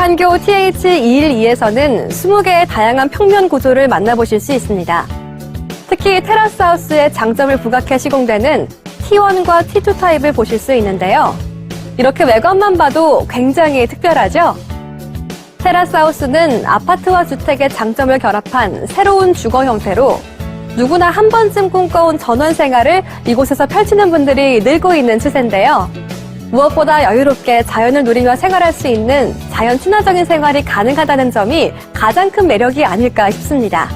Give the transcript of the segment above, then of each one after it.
판교 TH212에서는 20개의 다양한 평면 구조를 만나보실 수 있습니다. 특히 테라스 하우스의 장점을 부각해 시공되는 T1과 T2 타입을 보실 수 있는데요. 이렇게 외관만 봐도 굉장히 특별하죠? 테라스 하우스는 아파트와 주택의 장점을 결합한 새로운 주거 형태로 누구나 한 번쯤 꿈꿔온 전원 생활을 이곳에서 펼치는 분들이 늘고 있는 추세인데요. 무엇보다 여유롭게 자연을 누리며 생활할 수 있는 자연 친화적인 생활이 가능하다는 점이 가장 큰 매력이 아닐까 싶습니다.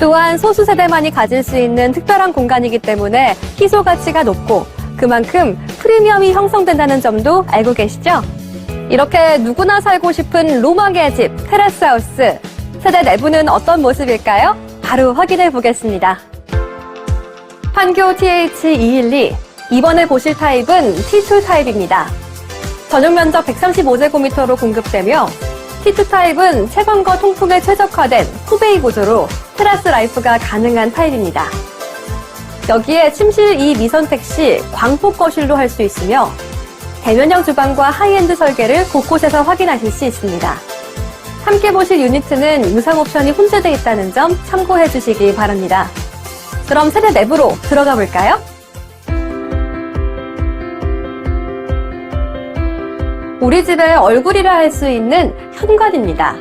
또한 소수 세대만이 가질 수 있는 특별한 공간이기 때문에 희소 가치가 높고 그만큼 프리미엄이 형성된다는 점도 알고 계시죠? 이렇게 누구나 살고 싶은 로망의 집 테라스 하우스 세대 내부는 어떤 모습일까요? 바로 확인해 보겠습니다. 판교 TH212 이번에 보실 타입은 T2 타입입니다. 전용 면적 135제곱미터로 공급되며 T2 타입은 채광과 통풍에 최적화된 후베이 구조로 테라스 라이프가 가능한 타입입니다. 여기에 침실 2 미선택 시 광폭 거실로 할 수 있으며 대면형 주방과 하이엔드 설계를 곳곳에서 확인하실 수 있습니다. 함께 보실 유니트는 유상 옵션이 혼재되어 있다는 점 참고해 주시기 바랍니다. 그럼 세대 내부로 들어가 볼까요? 우리 집의 얼굴이라 할 수 있는 현관입니다.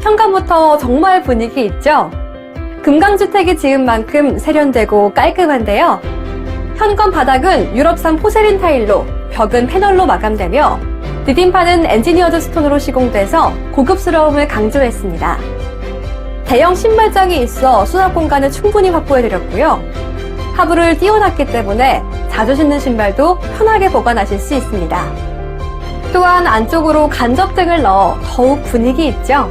현관부터 정말 분위기 있죠? 금강주택이 지은 만큼 세련되고 깔끔한데요. 현관 바닥은 유럽산 포세린 타일로 벽은 패널로 마감되며 디딤판은 엔지니어드 스톤으로 시공돼서 고급스러움을 강조했습니다. 대형 신발장이 있어 수납 공간을 충분히 확보해드렸고요. 하부를 띄워놨기 때문에 자주 신는 신발도 편하게 보관하실 수 있습니다. 또한 안쪽으로 간접 등을 넣어 더욱 분위기 있죠?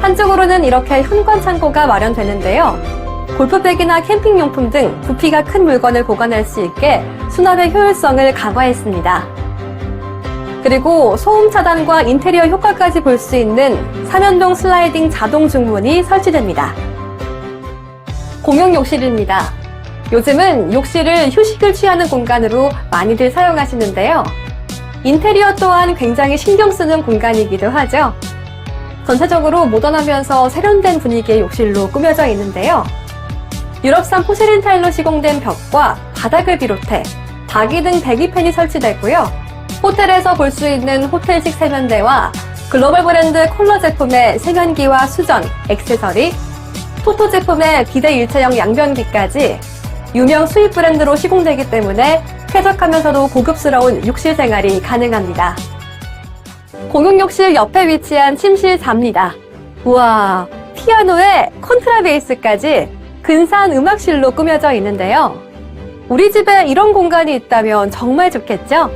한쪽으로는 이렇게 현관 창고가 마련되는데요. 골프백이나 캠핑용품 등 부피가 큰 물건을 보관할 수 있게 수납의 효율성을 강화했습니다. 그리고 소음 차단과 인테리어 효과까지 볼 수 있는 3연동 슬라이딩 자동 중문이 설치됩니다. 공용 욕실입니다. 요즘은 욕실을 휴식을 취하는 공간으로 많이들 사용하시는데요. 인테리어 또한 굉장히 신경 쓰는 공간이기도 하죠. 전체적으로 모던하면서 세련된 분위기의 욕실로 꾸며져 있는데요. 유럽산 포세린 타일로 시공된 벽과 바닥을 비롯해 자기 등 배기팬이 설치되고요. 호텔에서 볼 수 있는 호텔식 세면대와 글로벌 브랜드 콜러 제품의 세면기와 수전, 액세서리, 토토 제품의 비대 일체형 양변기까지 유명 수입 브랜드로 시공되기 때문에 쾌적하면서도 고급스러운 욕실 생활이 가능합니다. 공용 욕실 옆에 위치한 침실 4입니다. 우와, 피아노에 콘트라베이스까지 근사한 음악실로 꾸며져 있는데요. 우리 집에 이런 공간이 있다면 정말 좋겠죠?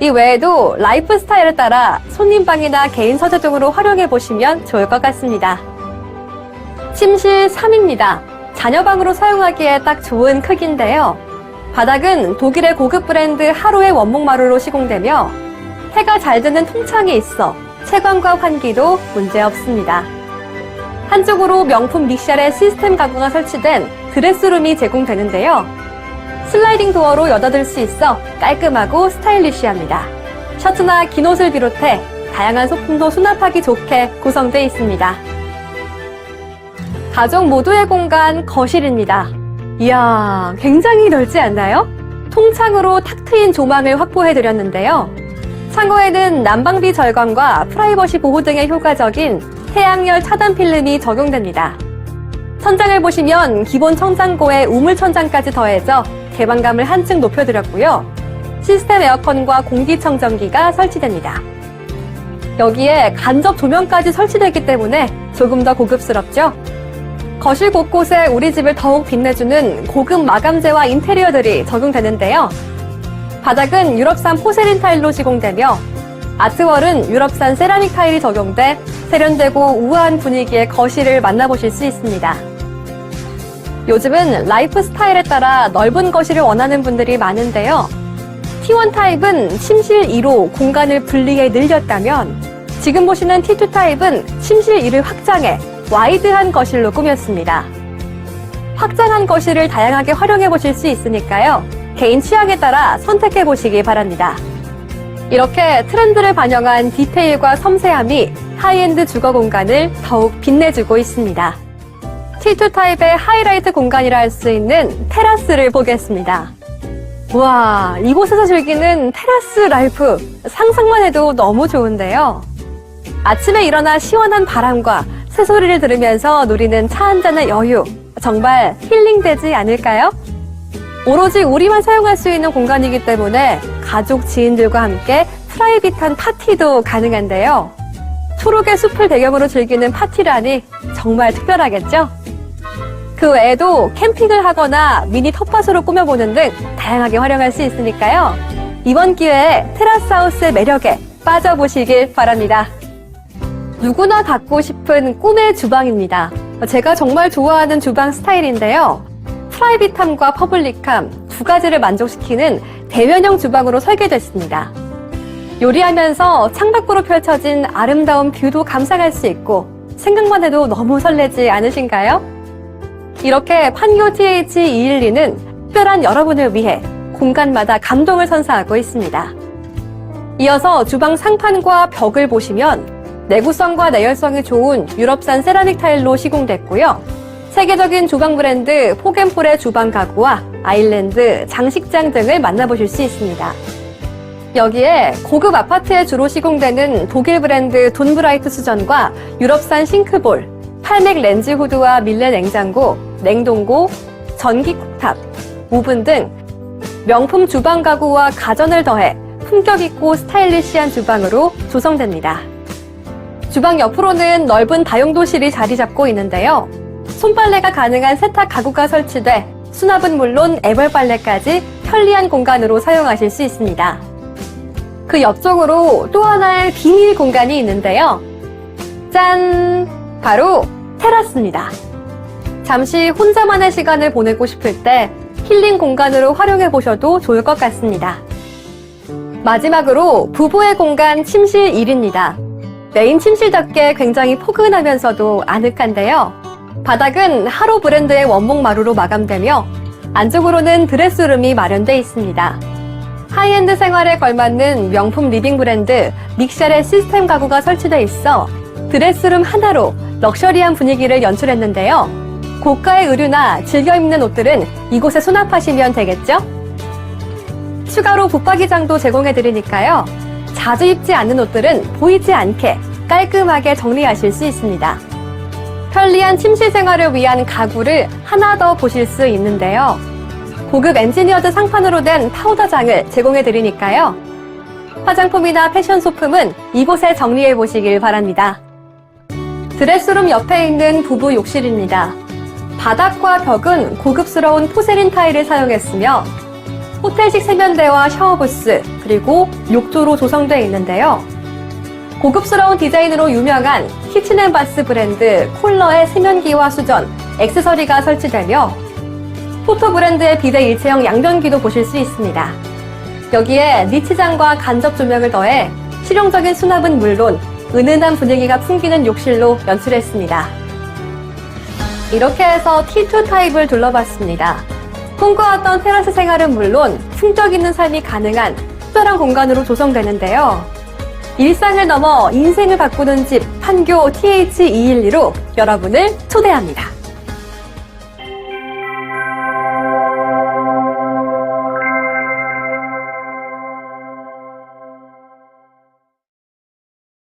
이 외에도 라이프 스타일에 따라 손님방이나 개인 서재 등으로 활용해 보시면 좋을 것 같습니다. 침실 3입니다. 자녀방으로 사용하기에 딱 좋은 크기인데요. 바닥은 독일의 고급 브랜드 하로의 원목 마루로 시공되며 해가 잘 드는 통창이 있어 채광과 환기도 문제 없습니다. 한쪽으로 명품 믹샬의 시스템 가구가 설치된 드레스룸이 제공되는데요. 슬라이딩 도어로 여닫을 수 있어 깔끔하고 스타일리시합니다. 셔츠나 긴 옷을 비롯해 다양한 소품도 수납하기 좋게 구성되어 있습니다. 가족 모두의 공간 거실입니다. 이야, 굉장히 넓지 않나요? 통창으로 탁 트인 조망을 확보해 드렸는데요. 창고에는 난방비 절감과 프라이버시 보호 등의 효과적인 태양열 차단 필름이 적용됩니다. 천장을 보시면 기본 천장고에 우물 천장까지 더해져 개방감을 한층 높여드렸고요. 시스템 에어컨과 공기청정기가 설치됩니다. 여기에 간접 조명까지 설치되기 때문에 조금 더 고급스럽죠? 거실 곳곳에 우리 집을 더욱 빛내주는 고급 마감재와 인테리어들이 적용되는데요. 바닥은 유럽산 포세린 타일로 시공되며 아트월은 유럽산 세라믹 타일이 적용돼 세련되고 우아한 분위기의 거실을 만나보실 수 있습니다. 요즘은 라이프 스타일에 따라 넓은 거실을 원하는 분들이 많은데요. T1 타입은 침실 2로 공간을 분리해 늘렸다면 지금 보시는 T2 타입은 침실 2를 확장해 와이드한 거실로 꾸몄습니다. 확장한 거실을 다양하게 활용해 보실 수 있으니까요. 개인 취향에 따라 선택해 보시기 바랍니다. 이렇게 트렌드를 반영한 디테일과 섬세함이 하이엔드 주거 공간을 더욱 빛내주고 있습니다. T2 타입의 하이라이트 공간이라 할 수 있는 테라스를 보겠습니다. 와, 이곳에서 즐기는 테라스 라이프 상상만 해도 너무 좋은데요. 아침에 일어나 시원한 바람과 새소리를 들으면서 누리는 차 한 잔의 여유 정말 힐링되지 않을까요? 오로지 우리만 사용할 수 있는 공간이기 때문에 가족, 지인들과 함께 프라이빗한 파티도 가능한데요. 초록의 숲을 배경으로 즐기는 파티라니 정말 특별하겠죠? 그 외에도 캠핑을 하거나 미니 텃밭으로 꾸며보는 등 다양하게 활용할 수 있으니까요. 이번 기회에 테라스 하우스의 매력에 빠져보시길 바랍니다. 누구나 갖고 싶은 꿈의 주방입니다. 제가 정말 좋아하는 주방 스타일인데요. 프라이빗함과 퍼블릭함 두 가지를 만족시키는 대면형 주방으로 설계됐습니다. 요리하면서 창밖으로 펼쳐진 아름다운 뷰도 감상할 수 있고 생각만 해도 너무 설레지 않으신가요? 이렇게 판교 TH212는 특별한 여러분을 위해 공간마다 감동을 선사하고 있습니다. 이어서 주방 상판과 벽을 보시면 내구성과 내열성이 좋은 유럽산 세라믹 타일로 시공됐고요. 세계적인 주방 브랜드 포겐폴의 주방 가구와 아일랜드, 장식장 등을 만나보실 수 있습니다. 여기에 고급 아파트에 주로 시공되는 독일 브랜드 돈브라이트 수전과 유럽산 싱크볼, 팔맥 렌즈 후드와 밀레 냉장고, 냉동고, 전기 쿡탑, 오븐 등 명품 주방 가구와 가전을 더해 품격 있고 스타일리시한 주방으로 조성됩니다. 주방 옆으로는 넓은 다용도실이 자리 잡고 있는데요. 손빨래가 가능한 세탁 가구가 설치돼 수납은 물론 애벌 빨래까지 편리한 공간으로 사용하실 수 있습니다. 그 옆쪽으로 또 하나의 비밀 공간이 있는데요. 짠! 바로 테라스입니다. 잠시 혼자만의 시간을 보내고 싶을 때 힐링 공간으로 활용해 보셔도 좋을 것 같습니다. 마지막으로 부부의 공간 침실 1입니다. 메인 침실답게 굉장히 포근하면서도 아늑한데요. 바닥은 하로 브랜드의 원목 마루로 마감되며 안쪽으로는 드레스룸이 마련되어 있습니다. 하이엔드 생활에 걸맞는 명품 리빙 브랜드 믹샬의 시스템 가구가 설치되어 있어 드레스룸 하나로 럭셔리한 분위기를 연출했는데요. 고가의 의류나 즐겨 입는 옷들은 이곳에 수납하시면 되겠죠? 추가로 붙박이장도 제공해 드리니까요. 자주 입지 않는 옷들은 보이지 않게 깔끔하게 정리하실 수 있습니다. 편리한 침실 생활을 위한 가구를 하나 더 보실 수 있는데요. 고급 엔지니어드 상판으로 된 파우더장을 제공해 드리니까요. 화장품이나 패션 소품은 이곳에 정리해 보시길 바랍니다. 드레스룸 옆에 있는 부부 욕실입니다. 바닥과 벽은 고급스러운 포세린 타일을 사용했으며 호텔식 세면대와 샤워부스 그리고 욕조로 조성되어 있는데요. 고급스러운 디자인으로 유명한 키친앤바스 브랜드 콜러의 세면기와 수전, 액세서리가 설치되며 포토 브랜드의 비대 일체형 양변기도 보실 수 있습니다. 여기에 니치장과 간접 조명을 더해 실용적인 수납은 물론 은은한 분위기가 풍기는 욕실로 연출했습니다. 이렇게 해서 T2 타입을 둘러봤습니다. 꿈꿔왔던 테라스 생활은 물론 품격 있는 삶이 가능한 특별한 공간으로 조성되는데요. 일상을 넘어 인생을 바꾸는 집 판교 TH212로 여러분을 초대합니다.